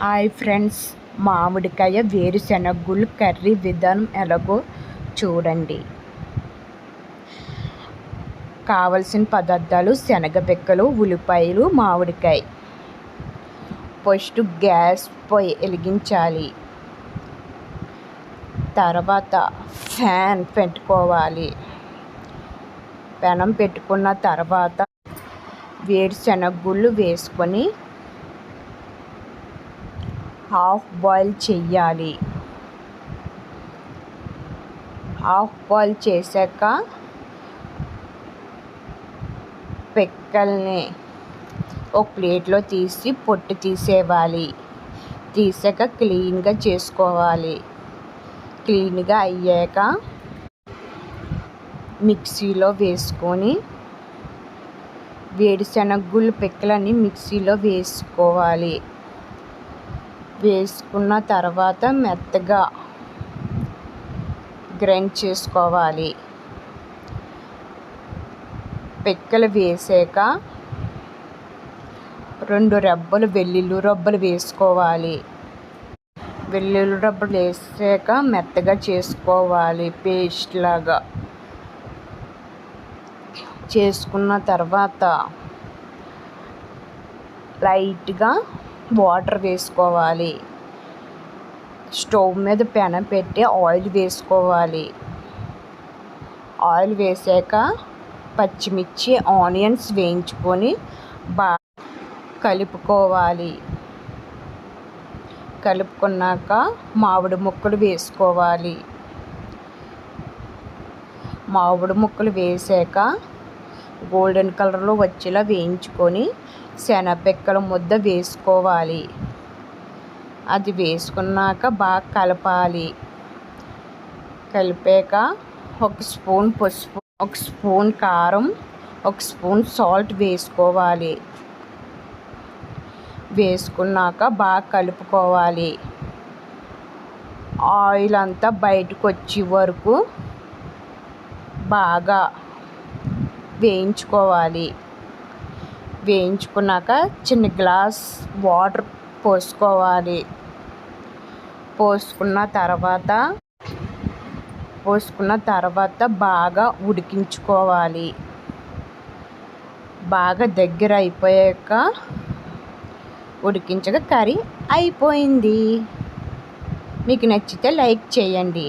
Hi friends మామిడికాయ వేరుశెనగులు curry విధానం ఎలాగో చూడండి. కావలసిన పదార్థాలు శనగపిక్కలు ఉల్లిపాయలు మామిడికాయ. ఫస్ట్ గ్యాస్ పొయ్యి వెలిగించాలి. తర్వాత ఫ్యాన్ పెట్టుకోవాలి. పెనం పెట్టుకున్న తర్వాత వేరుశెనగుళ్ళు వేసుకొని హాఫ్ బాయిల్ చెయ్యాలి. హాఫ్ బాయిల్ చేశాక పెక్కల్ని ఒక ప్లేట్లో తీసి పొట్టు తీసేవాలి తీసాక క్లీన్గా చేసుకోవాలి. క్లీన్గా అయ్యాక మిక్సీలో వేసుకొని వేరుశనగుళ్ళు పిక్కలని మిక్సీలో వేసుకోవాలి. వేసుకున్న తర్వాత మెత్తగా గ్రైండ్ చేసుకోవాలి. పిక్కలు వేసాక రెండు రెబ్బలు వెల్లుల్లి రబ్బలు వేసుకోవాలి. వెల్లుల్లి రబ్బలు వేసాక మెత్తగా చేసుకోవాలి పేస్ట్ లాగా. చేసుకున్న తర్వాత లైట్గా వాటర్ వేసుకోవాలి. స్టవ్ మీద పెనం పెట్టి ఆయిల్ వేసుకోవాలి. ఆయిల్ వేసాక పచ్చిమిర్చి ఆనియన్స్ వేయించుకొని బాగా కలుపుకోవాలి. కలుపుకున్నాక మామిడి ముక్కలు వేసుకోవాలి. మామిడి ముక్కలు వేసాక గోల్డెన్ కలర్లో వచ్చేలా వేయించుకొని శనగపిక్కల ముద్ద వేసుకోవాలి. అది వేసుకున్నాక బాగా కలపాలి. కలిపాక ఒక స్పూన్ పసుపు ఒక స్పూన్ కారం ఒక స్పూన్ సాల్ట్ వేసుకోవాలి. వేసుకున్నాక బాగా కలుపుకోవాలి. ఆయిల్ అంతా బయటకు వచ్చే వరకు బాగా వేయించుకోవాలి. వేయించుకున్నాక చిన్న గ్లాస్ వాటర్ పోసుకోవాలి. పోసుకున్న తర్వాత పోసుకున్న తర్వాత బాగా ఉడికించుకోవాలి. బాగా దగ్గర అయిపోయాక ఉడికించక కర్రీ అయిపోయింది. మీకు నచ్చితే లైక్ చేయండి.